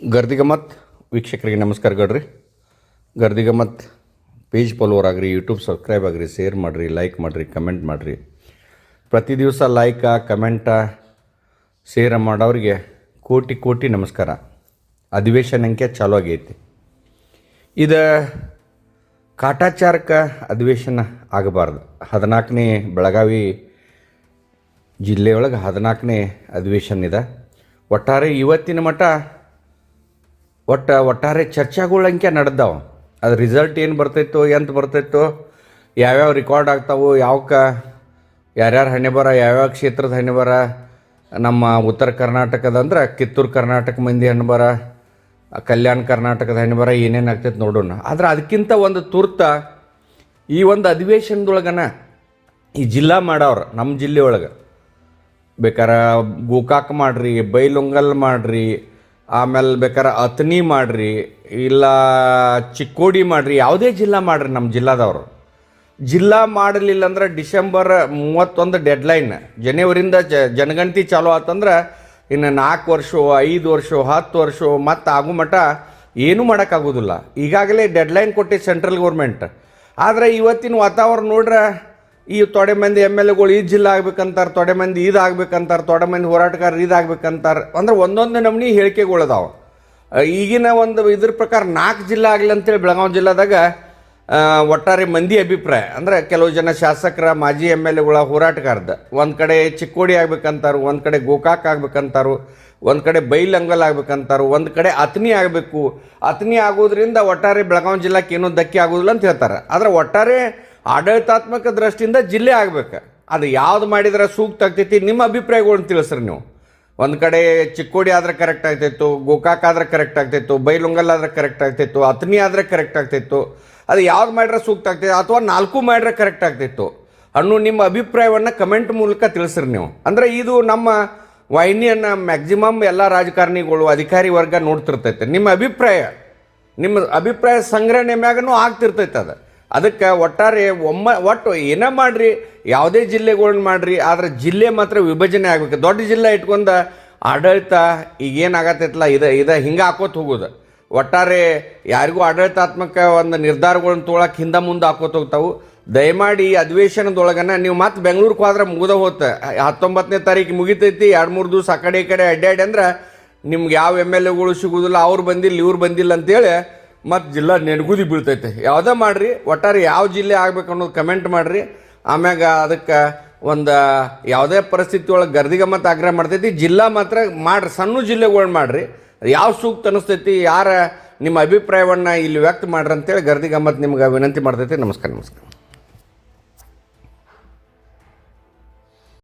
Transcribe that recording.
ಗರ್ದಿಗಮತ್ ವೀಕ್ಷಕರಿಗೆ ನಮಸ್ಕಾರ ಗಡ್ರಿ. ಗರ್ದಿಗಮತ್ ಪೇಜ್ ಫಾಲೋವರ್ ಆಗಿರಿ, ಯೂಟ್ಯೂಬ್ ಸಬ್ಸ್ಕ್ರೈಬ್ ಆಗಿರಿ, ಶೇರ್ ಮಾಡಿರಿ, ಲೈಕ್ ಮಾಡಿರಿ, ಕಮೆಂಟ್ ಮಾಡಿರಿ. ಪ್ರತಿ ದಿವಸ ಲೈಕ, ಕಮೆಂಟ, ಶೇರ್ ಮಾಡೋರಿಗೆ ಕೋಟಿ ಕೋಟಿ ನಮಸ್ಕಾರ. ಅಧಿವೇಶನಕ್ಕೆ ಚಾಲು ಆಗೈತಿ. ಇದು ಕಾಟಾಚಾರಕ ಅಧಿವೇಶನ ಆಗಬಾರ್ದು. ಹದಿನಾಲ್ಕನೇ ಬೆಳಗಾವಿ ಜಿಲ್ಲೆಯೊಳಗೆ ಹದಿನಾಲ್ಕನೇ ಅಧಿವೇಶನ ಇದೆ. ಒಟ್ಟಾರೆ ಇವತ್ತಿನ ಮಟ್ಟ ಒಟ್ಟು ಒಟ್ಟಾರೆ ಚರ್ಚೆಗಳು ಅಂಕೆ ನಡೆದಾವ. ಅದು ರಿಸಲ್ಟ್ ಏನು ಬರ್ತಿತ್ತು, ಎಂತ ಬರ್ತಿತ್ತು, ಯಾವ್ಯಾವ ರೆಕಾರ್ಡ್ ಆಗ್ತಾವು ಯಾವಕ್ಕ ಯಾರ್ಯಾರು ಹಣೆ ಬರ, ಯಾವ್ಯಾವ ಕ್ಷೇತ್ರದ ಹಣೆ ಬರ, ನಮ್ಮ ಉತ್ತರ ಕರ್ನಾಟಕದ ಅಂದ್ರೆ ಕಿತ್ತೂರು ಕರ್ನಾಟಕ ಮಂದಿ ಹಣ್ಣು ಬರ, ಕಲ್ಯಾಣ ಕರ್ನಾಟಕದ ಹಣ್ಣು ಬರ ಏನೇನು ಆಗ್ತೈತೆ ನೋಡೋಣ. ಆದ್ರೆ ಅದಕ್ಕಿಂತ ಒಂದು ತುರ್ತ ಈ ಒಂದು ಅಧಿವೇಶನದೊಳಗನ ಈ ಜಿಲ್ಲಾ ಮಾಡವ್ರು ನಮ್ಮ ಜಿಲ್ಲೆ ಒಳಗೆ. ಬೇಕಾರ ಗೋಕಾಕ್ ಮಾಡಿರಿ, ಬೈಲೊಂಗಲ್ ಮಾಡ್ರಿ ಆಮೇಲೆ ಬೇಕಾರೆ ಅತ್ನಿ ಮಾಡ್ರಿ, ಇಲ್ಲ ಚಿಕ್ಕೋಡಿ ಮಾಡ್ರಿ, ಯಾವುದೇ ಜಿಲ್ಲಾ ಮಾಡ್ರಿ ನಮ್ಮ ಜಿಲ್ಲಾದವರು. ಜಿಲ್ಲಾ ಮಾಡಲಿಲ್ಲ ಅಂದ್ರೆ ಡಿಸೆಂಬರ್ ಮೂವತ್ತೊಂದು ಡೆಡ್ಲೈನ್ ಜನವರಿಂದ ಜ, ಜನಗಣತಿ ಚಾಲೂ ಆತಂದ್ರೆ ಇನ್ನು ನಾಲ್ಕು ವರ್ಷ, ಐದು ವರ್ಷ, ಹತ್ತು ವರ್ಷ, ಮತ್ತು ಆಗು ಮಟ ಏನೂ ಮಾಡೋಕ್ಕಾಗೋದಿಲ್ಲ. ಈಗಾಗಲೇ ಡೆಡ್ಲೈನ್ ಕೊಟ್ಟಿ ಸೆಂಟ್ರಲ್ ಗೌರ್ಮೆಂಟ್ ಆದರೆ ಇವತ್ತಿನ ವಾತಾವರಣ ನೋಡ್ರೆ ಈ ತೊಡೆ ಮಂದಿ ಎಂ ಎಲ್ ಎಗಳು ಈ ಜಿಲ್ಲಾ ಆಗ್ಬೇಕಂತಾರೆ, ತೊಡೆ ಮಂದಿ ಇದು ಆಗ್ಬೇಕಂತಾರೆ, ತೊಡೆ ಮಂದಿ ಹೋರಾಟಗಾರರು ಇದು ಆಗ್ಬೇಕಂತಾರೆ, ಅಂದ್ರೆ ಒಂದೊಂದು ನಮೂನಿ ಹೇಳಿಕೆಗಳು ಈಗಿನ ಒಂದು ಇದ್ರ ಪ್ರಕಾರ ನಾಲ್ಕು ಜಿಲ್ಲೆ ಆಗಲಿ ಅಂತೇಳಿ ಬೆಳಗಾವಿ ಜಿಲ್ಲಾದಾಗ ಒಟ್ಟಾರೆ ಮಂದಿ ಅಭಿಪ್ರಾಯ. ಅಂದರೆ ಕೆಲವು ಜನ ಶಾಸಕರ, ಮಾಜಿ ಎಂ ಎಲ್ ಎಗಳ ಹೋರಾಟಗಾರದ. ಒಂದು ಕಡೆ ಚಿಕ್ಕೋಡಿ ಆಗ್ಬೇಕಂತಾರೆ, ಒಂದು ಕಡೆ ಗೋಕಾಕ್ ಆಗ್ಬೇಕಂತಾರು, ಒಂದು ಕಡೆ ಬೈಲಂಗಲ್ ಆಗ್ಬೇಕಂತಾರು, ಒಂದು ಕಡೆ ಅತ್ನಿ ಆಗಬೇಕು. ಅತ್ನಿ ಆಗೋದ್ರಿಂದ ಒಟ್ಟಾರೆ ಬೆಳಗಾವಿ ಜಿಲ್ಲಾಕ್ಕೆ ಏನೂ ಧಕ್ಕೆ ಆಗೋದಿಲ್ಲ ಅಂತ ಹೇಳ್ತಾರೆ. ಆದರೆ ಒಟ್ಟಾರೆ ಆಡಳಿತಾತ್ಮಕ ದೃಷ್ಟಿಯಿಂದ ಜಿಲ್ಲೆ ಆಗ್ಬೇಕು. ಅದು ಯಾವ್ದು ಮಾಡಿದ್ರೆ ಸೂಕ್ತ ಆಗ್ತೈತಿ ನಿಮ್ಮ ಅಭಿಪ್ರಾಯಗಳನ್ನ ತಿಳಿಸ್ರಿ ನೀವು. ಒಂದು ಕಡೆ ಚಿಕ್ಕೋಡಿ ಆದ್ರೆ ಕರೆಕ್ಟ್ ಆಗ್ತಿತ್ತು, ಗೋಕಾಕ್ ಆದ್ರೆ ಕರೆಕ್ಟ್ ಆಗ್ತಿತ್ತು, ಬೈಲುಂಗಲ್ ಆದ್ರೆ ಕರೆಕ್ಟ್ ಆಗ್ತಿತ್ತು ಅತ್ನಿ ಆದ್ರೆ ಕರೆಕ್ಟ್ ಆಗ್ತಿತ್ತು. ಅದು ಯಾವ್ದು ಮಾಡಿದ್ರೆ ಸೂಕ್ತ ಆಗ್ತಿತ್ತು ಅಥವಾ ನಾಲ್ಕು ಮಾಡಿದ್ರೆ ಕರೆಕ್ಟ್ ಆಗ್ತಿತ್ತು. ಅನ್ನೋ ನಿಮ್ಮ ಅಭಿಪ್ರಾಯವನ್ನು ಕಮೆಂಟ್ ಮೂಲಕ ತಿಳಿಸ್ರಿ ನೀವು. ಅಂದರೆ ಇದು ನಮ್ಮ ವಾಹಿನಿಯನ್ನು ಮ್ಯಾಕ್ಸಿಮಮ್ ಎಲ್ಲ ರಾಜಕಾರಣಿಗಳು, ಅಧಿಕಾರಿ ವರ್ಗ ನೋಡ್ತಿರ್ತೈತೆ. ನಿಮ್ಮ ಅಭಿಪ್ರಾಯ ನಿಮ್ಮ ಅಭಿಪ್ರಾಯ ಸಂಗ್ರಹಣೆ ಮ್ಯಾಗನೂ ಆಗ್ತಿರ್ತೈತೆ ಅದು. ಅದಕ್ಕೆ ಒಟ್ಟಾರೆ ಒಮ್ಮ ಒಟ್ಟು ಏನೇ ಮಾಡ್ರಿ? ಯಾವುದೇ ಜಿಲ್ಲೆಗಳನ್ನ ಮಾಡ್ರಿ, ಆದ್ರೆ ಜಿಲ್ಲೆ ಮಾತ್ರ ವಿಭಜನೆ ಆಗಬೇಕು. ದೊಡ್ಡ ಜಿಲ್ಲೆ ಇಟ್ಕೊಂಡು ಆಡಳಿತ ಈಗ ಏನಾಗತ್ತೈತಲ್ಲ ಇದು ಇದು ಹಿಂಗೆ ಹಾಕೋತ ಹೋಗೋದು. ಒಟ್ಟಾರೆ ಯಾರಿಗೂ ಆಡಳಿತಾತ್ಮಕ ಒಂದು ನಿರ್ಧಾರಗಳನ್ನ ತೊಗೊಳಕ್ಕೆ ಹಿಂದೆ ಮುಂದೆ ಹಾಕೋತ ಹೋಗ್ತಾವೆ. ದಯಮಾಡಿ ಅಧಿವೇಶನದೊಳಗನ ನೀವು ಮತ್ತೆ ಬೆಂಗಳೂರಿಗೆ ಹೋದ್ರೆ ಮುಗಿದ ಹೋತ. ಹತ್ತೊಂಬತ್ತನೇ ತಾರೀಕು ಮುಗಿತೈತಿ, ಎರಡು ಮೂರು ದಿವಸ ಆ ಕಡೆ ಈ ಕಡೆ ಅಡ್ಡಾಡಿ ಅಂದ್ರೆ ನಿಮ್ಗೆ ಯಾವ ಎಂ ಎಲ್ ಎಗಳು ಸಿಗೋದಿಲ್ಲ, ಅವ್ರು ಬಂದಿಲ್ಲ, ಇವ್ರು ಬಂದಿಲ್ಲ ಅಂತೇಳಿ ಮತ್ತು ಜಿಲ್ಲಾ ನೆನಗುದಿ ಬೀಳ್ತೈತೆ. ಯಾವುದೇ ಮಾಡಿರಿ, ಒಟ್ಟಾರೆ ಯಾವ ಜಿಲ್ಲೆ ಆಗ್ಬೇಕು ಅನ್ನೋದು ಕಮೆಂಟ್ ಮಾಡಿರಿ. ಆಮ್ಯಾಗ ಅದಕ್ಕೆ ಒಂದು ಯಾವುದೇ ಪರಿಸ್ಥಿತಿ ಒಳಗೆ ಗರ್ದಿಗೆ ಮತ್ತು ಆಗ್ರಹ ಮಾಡ್ತೈತಿ. ಜಿಲ್ಲಾ ಮಾತ್ರ ಮಾಡ್ರಿ, ಸಣ್ಣ ಜಿಲ್ಲೆಗಳು ಮಾಡಿರಿ. ಯಾವ ಸೂಕ್ತ ಅನಿಸ್ತೈತಿ, ಯಾರ ನಿಮ್ಮ ಅಭಿಪ್ರಾಯವನ್ನು ಇಲ್ಲಿ ವ್ಯಕ್ತ ಮಾಡ್ರಿ ಅಂತೇಳಿ ಗರ್ದಿ ಗಮ್ಮತ್ ನಿಮ್ಗೆ ವಿನಂತಿ ಮಾಡ್ತೈತಿ. ನಮಸ್ಕಾರ ನಮಸ್ಕಾರ.